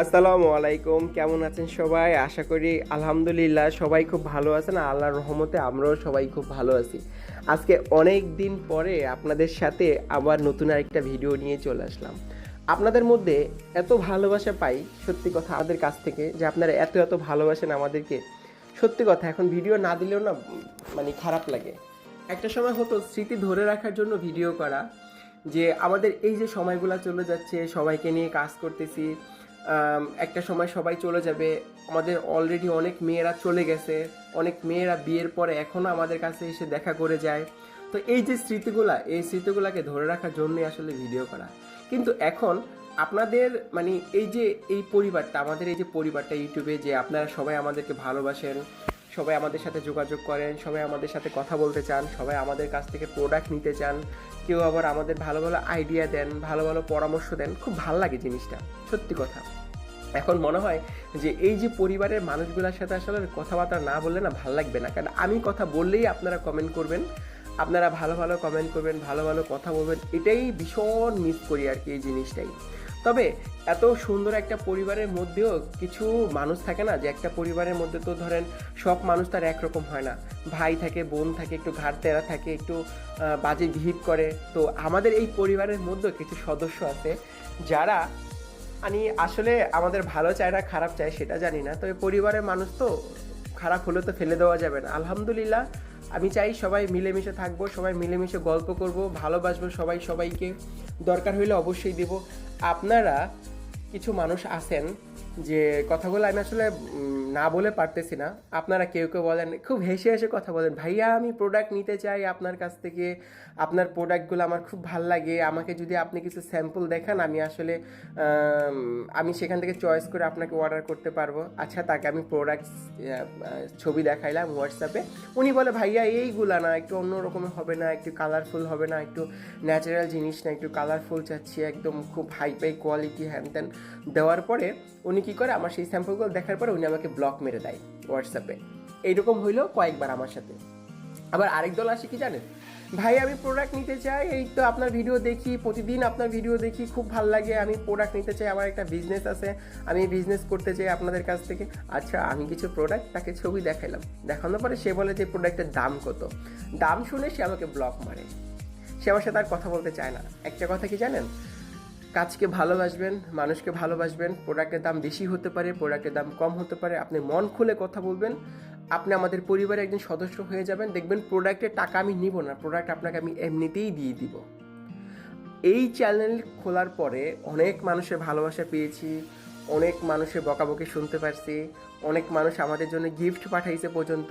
আসসালামু আলাইকুম, কেমন আছেন সবাই? আশা করি আলহামদুলিল্লাহ সবাই খুব ভালো আছেন, আল্লাহর রহমতে আমরাও সবাই খুব ভালো আছি। আজকে অনেক দিন পরে আপনাদের সাথে আবার নতুন আরেকটা ভিডিও নিয়ে চলে আসলাম। আপনাদের মধ্যে এত ভালোবাসা পাই, সত্যি কথা, আমাদের কাছ থেকে, যে আপনারা এত এত ভালোবাসেন আমাদেরকে। সত্যি কথা, এখন ভিডিও না দিলেও না মানে খারাপ লাগে। একটা সময় হতো স্মৃতি ধরে রাখার জন্য ভিডিও করা, যে আমাদের এই যে সময়গুলো চলে যাচ্ছে, সবাইকে নিয়ে কাজ করতেছি একটা সময় সবাই চলে যাবে। আমাদের অলরেডি অনেক মেয়েরা চলে গেছে। অনেক মেয়েরা বিয়ের পরে এখনও আমাদের কাছে এসে দেখা করে যায়। তো এই যে স্মৃতিগুলা, এই স্মৃতিগুলাকে ধরে রাখার জন্যই আসলে ভিডিও করা। কিন্তু এখন আপনাদের মানে এই যে এই পরিবারটা, আমাদের এই যে পরিবারটা, ইউটিউবে যে আপনারা সবাই আমাদেরকে ভালোবাসেন সবাই আমাদের সাথে যোগাযোগ করেন, সবাই আমাদের সাথে কথা বলতে চান, সবাই আমাদের কাছ থেকে প্রোডাক্ট নিতে চান। কেউ আবার আমাদের ভালো ভালো আইডিয়া দেন, ভালো ভালো পরামর্শ দেন, খুব ভালো লাগে জিনিসটা, সত্যি কথা। এখন মনে হয় যে এই যে পরিবারের মানুষগুলোর সাথে আসলে কথাবার্তা না বললে না ভালো লাগবে না। কারণ আমি কথা বললেই আপনারা কমেন্ট করবেন, আপনারা ভালো ভালো কমেন্ট করবেন, ভালো ভালো কথা বলবেন, এটাই ভীষণ মিস করি আর কি এই জিনিসটাই। তবে এত সুন্দর একটা পরিবারের মধ্যেও কিছু মানুষ থাকে না, যে একটা পরিবারের মধ্যে তো ধরেন সব মানুষ তার একরকম হয় না। ভাই থাকে, বোন থাকে, একটু ঘাট তেরা থাকে, একটু বাজে ভিড় করে। তো আমাদের এই পরিবারের মধ্যে কিছু সদস্য আছে যারা আমি আসলে আমাদের ভালো চায় না, খারাপ চায় সেটা জানি না। তবে পরিবারের মানুষ তো খারাপ হলে তো ফেলে দেওয়া যাবে না। আলহামদুলিল্লাহ, আমি চাই সবাই মিলেমিশে থাকব, সবাই মিলেমিশে গল্প করব, ভালোবাসবো সবাই, সবাইকে। দরকার হইলে অবশ্যই দেব। আপনারা কিছু মানুষ আছেন যে কথাগুলো আমি আসলে না বলে পারতেছি না। আপনারা কেউ কেউ বলেন, খুব হেসে হেসে কথা বলেন, ভাইয়া, আমি প্রোডাক্ট নিতে চাই আপনার কাছ থেকে। আপনার প্রোডাক্টগুলো আমার খুব ভালো লাগে। আমাকে যদি আপনি কিছু স্যাম্পল দেখান, আমি আসলে, আমি সেখান থেকে চয়েস করে আপনাকে অর্ডার করতে পারব। আচ্ছা তাকে আমি প্রোডাক্ট ছবি দেখাইলাম হোয়াটসঅ্যাপে উনি বলে, ভাইয়া, এইগুলা না, একটু অন্য হবে না, একটু কালারফুল হবে না, একটু ন্যাচারাল জিনিস না, একটু কালারফুল চাচ্ছি, একদম খুব হাই পাই কোয়ালিটি হ্যান ত্যান দেওয়ার পরে উনি কী করে, আমার সেই স্যাম্পলগুলো দেখার পরে উনি আমাকে ব্লক মেরে দেয় হোয়াটসঅ্যাপে এইরকম হইল কয়েকবার আমার সাথে। আবার আরেক দল আসে কি জানেন? ভাই, আমি প্রোডাক্ট নিতে চাই, এই তো আপনার ভিডিও দেখি, প্রতিদিন আপনার ভিডিও দেখি, খুব ভালো লাগে, আমি প্রোডাক্ট নিতে চাই, আমার একটা বিজনেস আছে, আমি বিজনেস করতে চাই আপনাদের কাছ থেকে। আচ্ছা আমি কিছু প্রোডাক্ট তাকে ছবি দেখাইলাম। দেখানোর পরে সে বলে যে প্রোডাক্টের দাম কত? দাম শুনে সে আমাকে ব্লক মারে। সে আমার সাথে আর কথা বলতে চায় না। একটা কথা কি জানেন? কাজকে ভালোবাসবেন, মানুষকে ভালোবাসবেন, প্রোডাক্টের দাম বেশি হতে পারে, প্রোডাক্টের দাম কম হতে পারে, আপনি মন খুলে কথা বলবেন, আপনি আমাদের পরিবারে একজন সদস্য হয়ে যাবেন, দেখবেন প্রোডাক্টের টাকা আমি নিব না, প্রোডাক্ট আপনাকে আমি এমনিতেই দিয়ে দিব। এই চ্যানেল খোলার পরে অনেক মানুষের ভালোবাসা পেয়েছি, অনেক মানুষের বকাবকি শুনতে পারছি, অনেক মানুষ আমাদের জন্য গিফট পাঠাইছে পর্যন্ত,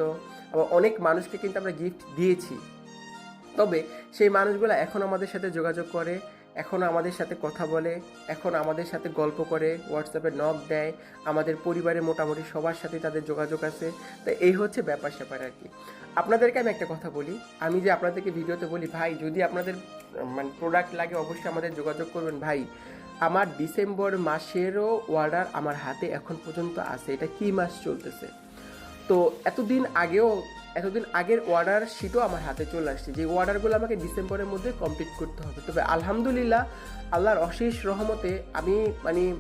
আবার অনেক মানুষকে কিন্তু আমরা গিফট দিয়েছি। তবে সেই মানুষগুলো এখন আমাদের সাথে যোগাযোগ করে এখন আমাদের সাথে কথা বলে, এখন আমাদের সাথে গল্প করে হোয়াটসঅ্যাপে নক দেয়, আমাদের পরিবারে মোটামুটি সবার সাথে তাদের যোগাযোগ আছে। তো এই হচ্ছে ব্যাপার স্যাপার আর কি। আপনাদেরকে আমি একটা কথা বলি, আমি যে আপনাদেরকে ভিডিওতে বলি, ভাই, যদি আপনাদের মানে প্রোডাক্ট লাগে, অবশ্যই আমাদের যোগাযোগ করবেন। ভাই, আমার ডিসেম্বর মাসেরও অর্ডার আমার হাতে এখন পর্যন্ত আছে। এটা কি মাস চলতেছে? তো এতদিন আগেও এতদিন আগের অর্ডার শিটও আমার হাতে চলে আসছে। যে অর্ডারগুলো আমাকে ডিসেম্বরের মধ্যে কমপ্লিট করতে হবে। তবে আলহামদুলিল্লাহ, আল্লাহর অশেষ রহমতে আমি মানে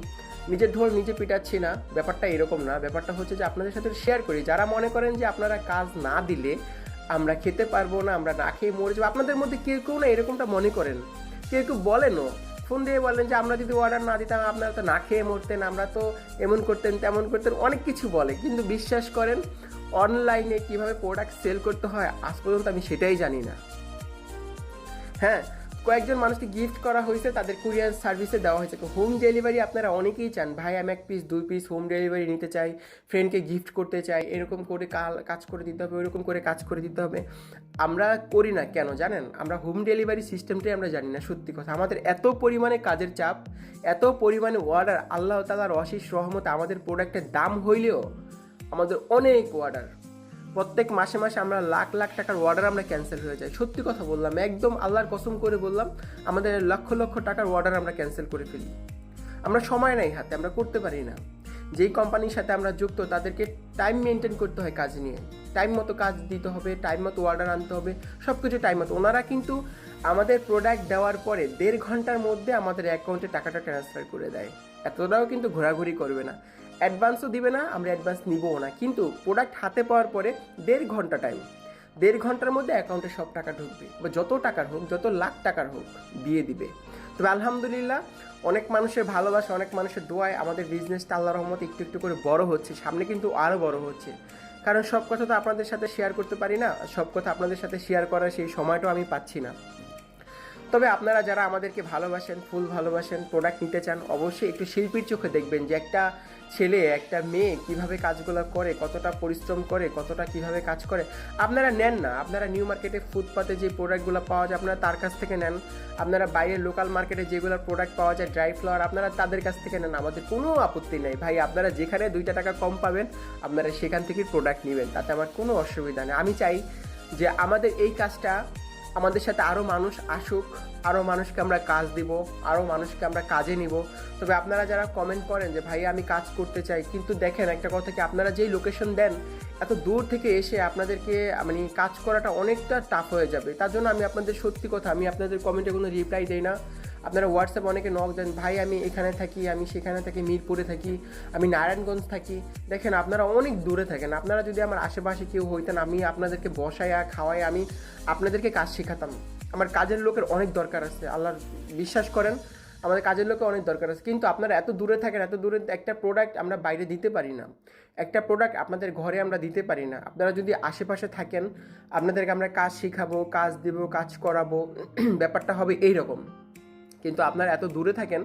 নিজের ঢোল নিজে পিটাচ্ছি না। ব্যাপারটা এরকম না। ব্যাপারটা হচ্ছে যে আপনাদের সাথে শেয়ার করি। যারা মনে করেন যে আপনারা কাজ না দিলে আমরা খেতে পারব না, আমরা না খেয়ে মরে যাব, আপনাদের মধ্যে কেউ কেউ না এরকমটা মনে করেন। কেউ কেউ বলেনও, ফোন দিয়ে বলেন যে, আমরা যদি অর্ডার না দিতাম, আপনারা তো না খেয়ে মরতেন, আমরা তো এমন করতেন, তেমন করতেন। অনেক কিছু বলে। কিন্তু বিশ্বাস করেন অনলাইনে কীভাবে প্রোডাক্ট সেল করতে হয়, আজ পর্যন্ত আমি সেটাই জানি না। হ্যাঁ কয়েকজন মানুষকে গিফট করা হয়েছে, তাদের কুরিয়ার সার্ভিসে দেওয়া হয়েছে। হোম ডেলিভারি আপনারা অনেকেই চান, ভাই আমি এক পিস দুই পিস হোম ডেলিভারি নিতে চাই ফ্রেন্ডকে গিফট করতে চাই, এরকম করে কাল- কাজ করে দিতে হবে ওইরকম করে কাজ করে দিতে হবে। আমরা করি না কেন জানেন? আমরা হোম ডেলিভারি সিস্টেমটাই আমরা জানি না, সত্যি কথা। আমাদের এত পরিমাণে কাজের চাপ, এত পরিমাণে অর্ডার আল্লাহ তালার অশেষ রহমতে আমাদের প্রোডাক্টের দাম হইলেও আমাদের অনেক অর্ডার প্রত্যেক মাসে মাসে আমরা লাখ লাখ টাকার অর্ডার আমরা ক্যান্সেল হয়ে যায় সত্যি কথা বললাম, একদম আল্লাহর কসম করে বললাম, আমাদের লক্ষ লক্ষ টাকার অর্ডার আমরা ক্যান্সেল করে ফেলি। আমরা সময় নাই হাতে, আমরা করতে পারি না। যেই কোম্পানির সাথে আমরা যুক্ত, তাদেরকে টাইম মেনটেন করতে হয় কাজ নিয়ে। টাইম মতো কাজ দিতে হবে টাইম মতো অর্ডার আনতে হবে সব কিছু টাইম মতো। ওনারা কিন্তু আমাদের প্রোডাক্ট দেওয়ার পরে দেড় ঘণ্টার মধ্যে আমাদের অ্যাকাউন্টে টাকাটা ট্রান্সফার করে দেয়। এতটাও কিন্তু ঘোরাঘুরি করবে না। অ্যাডভান্সও দিবে না, আমরা অ্যাডভান্স নিবও না। কিন্তু প্রোডাক্ট হাতে পাওয়ার পরে দেড় ঘণ্টা টাইম দেড় ঘণ্টার মধ্যে অ্যাকাউন্টে সব টাকা ঢুকবে বা যত টাকার হোক, যত লাখ টাকার হোক দিয়ে দিবে। তবে আলহামদুলিল্লাহ, অনেক মানুষের ভালোবাসা, অনেক মানুষের দোয়ায় আমাদের বিজনেসটা আল্লাহ রহমতে একটু একটু করে বড় হচ্ছে, সামনে কিন্তু আরও বড় হচ্ছে। কারণ সব কথা তো আপনাদের সাথে শেয়ার করতে পারি না, সব কথা আপনাদের সাথে শেয়ার করার সেই সময়টাও আমি পাচ্ছি না। তবে আপনারা যারা আমাদেরকে ভালোবাসেন, ফুল ভালোবাসেন প্রোডাক্ট নিতে চান, অবশ্যই একটু শিল্পীর চোখে দেখবেন যে একটা ছেলে, একটা মেয়ে কীভাবে কাজগুলো করে, কতটা পরিশ্রম করে, কতটা কীভাবে কাজ করে, আপনারা নেন না। আপনারা নিউ মার্কেটে ফুটপাতে যে প্রোডাক্টগুলো পাওয়া যায়, আপনারা তার কাছ থেকে নেন। আপনারা বাইরের লোকাল মার্কেটে যেগুলো প্রোডাক্ট পাওয়া যায় ড্রাই ফ্লাওয়ার আপনারা তাদের কাছ থেকে নেন। আমাদের কোনো আপত্তি নেই। ভাই, আপনারা যেখানে দুইটা টাকা কম পাবেন, আপনারা সেখান থেকেই প্রোডাক্ট নেবেন। তাতে আমার কোনো অসুবিধা নেই। আমি চাই যে আমাদের এই কাজটা আমাদের সাথে আরও মানুষ আসুক আরও মানুষকে আমরা কাজ দিব আরও মানুষকে আমরা কাজে নিব। তবে আপনারা যারা কমেন্ট করেন যে ভাই আমি কাজ করতে চাই। কিন্তু দেখেন, একটা কথা কি, আপনারা যেই লোকেশন দেন, এত দূর থেকে এসে আপনাদেরকে মানে কাজ করাটা অনেকটা টাফ হয়ে যাবে। তার জন্য আমি আপনাদের সত্যি কথা, আমি আপনাদের কমেন্টে কোনো রিপ্লাই দিই না। আপনারা হোয়াটসঅ্যাপ অনেকে নক দেন, ভাই, আমি এখানে থাকি, আমি সেখানে থাকি, মিরপুরে থাকি, আমি নারায়ণগঞ্জ থাকি। দেখেন, আপনারা অনেক দূরে থাকেন। আপনারা যদি আমার আশেপাশে কেউ হইতেন, আমি আপনাদেরকে বসাইয়া খাওয়াই আমি আপনাদেরকে কাজ শেখাতাম। আমার কাজের লোকের অনেক দরকার আছে আল্লাহর বিশ্বাস করেন, আমাদের কাজের লোকের অনেক দরকার আছে। কিন্তু আপনারা এত দূরে থাকেন, এত দূরে একটা প্রোডাক্ট আমরা বাইরে দিতে পারি না। একটা প্রোডাক্ট আপনাদের ঘরে আমরা দিতে পারি না। আপনারা যদি আশেপাশে থাকেন, আপনাদেরকে আমরা কাজ শেখাবো, কাজ দেবো, কাজ করাবো, ব্যাপারটা হবে এইরকম। কিন্তু আপনার এত দূরে থাকেন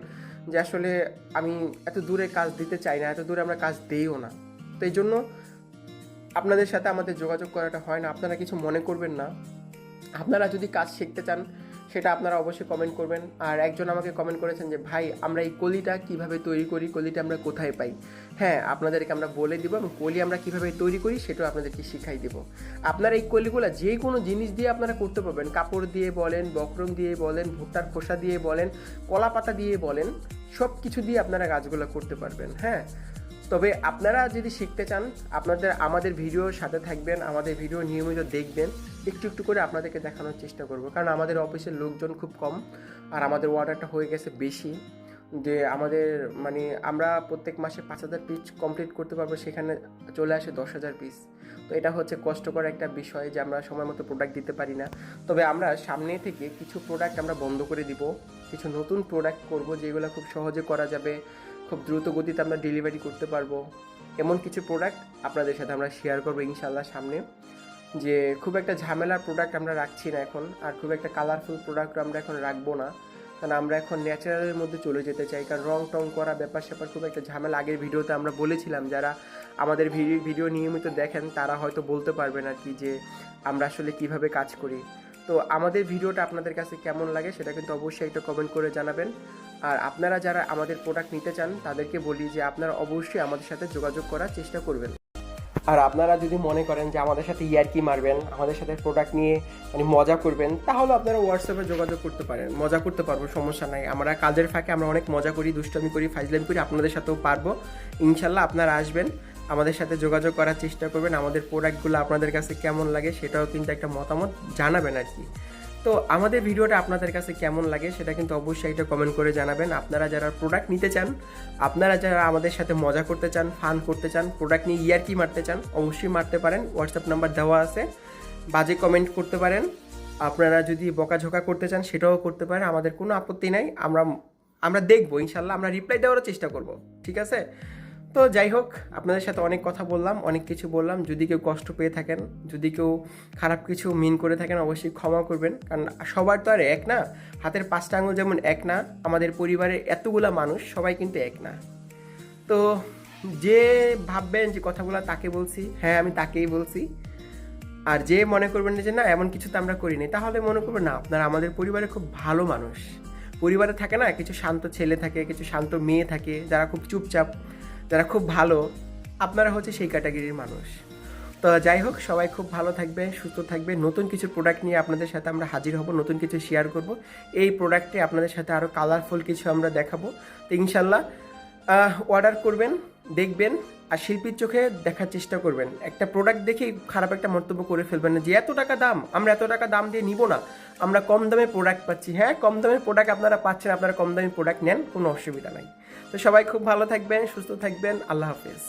যে আসলে আমি এত দূরে কাজ দিতে চাই না, এত দূরে আমরা কাজ দিইও না। তো এই জন্য আপনাদের সাথে আমাদের যোগাযোগ করাটা হয় না। আপনারা কিছু মনে করবেন না। আপনারা যদি কাজ শিখতে চান সেটা আপনারা অবশ্যই কমেন্ট করবেন। আর একজন আমাকে কমেন্ট করেছেন যে, ভাই, আমরা এই কলিটা কীভাবে তৈরি করি? কলিটা আমরা কোথায় পাই? হ্যাঁ আপনাদেরকে আমরা বলে দিব এবং কলি আমরা কীভাবে তৈরি করি সেটাও আপনাদেরকে শিখাই দেব। আপনারা এই কলিগুলো যে কোনো জিনিস দিয়ে আপনারা করতে পারবেন। কাপড় দিয়ে বলেন, বক্রম দিয়ে বলেন, ভুট্টার খোসা দিয়ে বলেন কলা পাতা দিয়ে বলেন সব কিছু দিয়ে আপনারা গাছগুলো করতে পারবেন। হ্যাঁ তবে আপনারা যদি শিখতে চান, আপনাদের, আমাদের ভিডিওর সাথে থাকবেন, আমাদের ভিডিও নিয়মিত দেখবেন, একটু একটু করে আপনাদেরকে দেখানোর চেষ্টা করব। কারণ আমাদের অফিসের লোকজন খুব কম, আর আমাদের অর্ডারটা হয়ে গেছে বেশি। যে আমাদের মানে আমরা প্রত্যেক মাসে পাঁচ হাজার পিস কমপ্লিট করতে পারব, সেখানে চলে আসে দশ হাজার পিস তো এটা হচ্ছে কষ্টকর একটা বিষয় যে আমরা সময় মতো প্রোডাক্ট দিতে পারি না। তবে আমরা সামনে থেকে কিছু প্রোডাক্ট আমরা বন্ধ করে দিব, কিছু নতুন প্রোডাক্ট করব, যেগুলো খুব সহজে করা যাবে। খুব দ্রুত গতিতে আমরা ডেলিভারি করতে পারব। এমন কিছু প্রোডাক্ট আপনাদের সাথে আমরা শেয়ার করব ইনশাল্লাহ সামনে। যে খুব একটা ঝামেলার প্রোডাক্ট আমরা রাখছি না এখন, আর খুব একটা কালারফুল প্রোডাক্ট আমরা এখন রাখব না। কারণ আমরা এখন ন্যাচারালের মধ্যে চলে যেতে চাই। কারণ রং টং করা ব্যাপার স্যাপার খুব একটা ঝামেলা। আগের ভিডিওতে আমরা বলেছিলাম, যারা আমাদের ভিডিও নিয়মিত দেখেন, তারা হয়তো বলতে পারবেন আর কি যে আমরা আসলে কীভাবে কাজ করি। তো আমাদের ভিডিওটা আপনাদের কাছে কেমন লাগে সেটা কিন্তু অবশ্যই একটা কমেন্ট করে জানাবেন। আর আপনারা যারা আমাদের প্রোডাক্ট নিতে চান, তাদেরকে বলি যে আপনারা অবশ্যই আমাদের সাথে যোগাযোগ করার চেষ্টা করবেন। আর আপনারা যদি মনে করেন যে আমাদের সাথে ইয়ারকি মারবেন, আমাদের সাথে প্রোডাক্ট নিয়ে মানে মজা করবেন, তাহলে আপনারা হোয়াটসঅ্যাপে যোগাযোগ করতে পারেন। মজা করতে পারব, সমস্যা নাই। আমরা কাজের ফাঁকে আমরা অনেক মজা করি, দুষ্টামি করি, ফাইজলামি করি, আপনাদের সাথেও পারব। ইনশাল্লাহ আপনারা আসবেন, আমাদের সাথে যোগাযোগ করার চেষ্টা করবেন, আমাদের প্রোডাক্টগুলো আপনাদের কাছে কেমন লাগে সেটাও কিন্তু একটা মতামত জানাবেন আর কি। তো আমাদের ভিডিওটা আপনাদের কাছে কেমন লাগে সেটা কিন্তু অবশ্যই এটা কমেন্ট করে জানাবেন। আপনারা যারা প্রোডাক্ট নিতে চান, আপনারা যারা আমাদের সাথে মজা করতে চান ফান করতে চান প্রোডাক্ট নিয়ে ইয়ারকি মারতে চান, অবশ্যই মারতে পারেন। হোয়াটসঅ্যাপ নাম্বার দেওয়া আছে। বাজে কমেন্ট করতে পারেন। আপনারা যদি বকাঝোকা করতে চান, সেটাও করতে পারেন। আমাদের কোনো আপত্তি নাই। আমরা আমরা দেখব, ইনশাল্লাহ আমরা রিপ্লাই দেওয়ারও চেষ্টা করব। ঠিক আছে? তো যাই হোক, আপনাদের সাথে অনেক কথা বললাম, অনেক কিছু বললাম। যদি কেউ কষ্ট পেয়ে থাকেন, যদি কেউ খারাপ কিছু মিন করে থাকেন, অবশ্যই ক্ষমা করবেন। কারণ সবার তো আর এক না, হাতের পাঁচটা আঙুল যেমন এক না, আমাদের পরিবারের এতগুলা মানুষ, সবাই কিন্তু এক না। তো যে ভাববেন যে কথাগুলো তাকে বলছি হ্যাঁ আমি তাকেই বলছি। আর যে মনে করবেন যে না, এমন কিছু তো আমরা করিনি, তাহলে মনে করবেন না, আপনারা আমাদের পরিবারে খুব ভালো মানুষ। পরিবারে থাকে না, কিছু শান্ত ছেলে থাকে, কিছু শান্ত মেয়ে থাকে, যারা খুব চুপচাপ যারা খুব ভালো, আপনারা হচ্ছে সেই ক্যাটাগরির মানুষ। তো যাই হোক, সবাই খুব ভালো থাকবে, সুস্থ থাকবে। নতুন কিছু প্রোডাক্ট নিয়ে আপনাদের সাথে আমরা হাজির হব, নতুন কিছু শেয়ার করব। এই প্রোডাক্টে আপনাদের সাথে আরও কালারফুল কিছু আমরা দেখাবো। তো ইনশাল্লাহ অর্ডার করবেন, দেখবেন, আর শিল্পীর চোখে দেখার চেষ্টা করবেন। একটা প্রোডাক্ট দেখেই খারাপ একটা মন্তব্য করে ফেলবেন না যে, এত টাকা দাম? আমরা এত টাকা দাম দিয়ে নিব না। আমরা কম দামে প্রোডাক্ট পাচ্ছি। হ্যাঁ কম দামের প্রোডাক্ট আপনারা পাচ্ছেন, আপনারা কম দামি প্রোডাক্ট নেন, কোনো অসুবিধা নাই। তো সবাই খুব ভালো থাকবেন সুস্থ থাকবেন। আল্লাহ হাফেজ।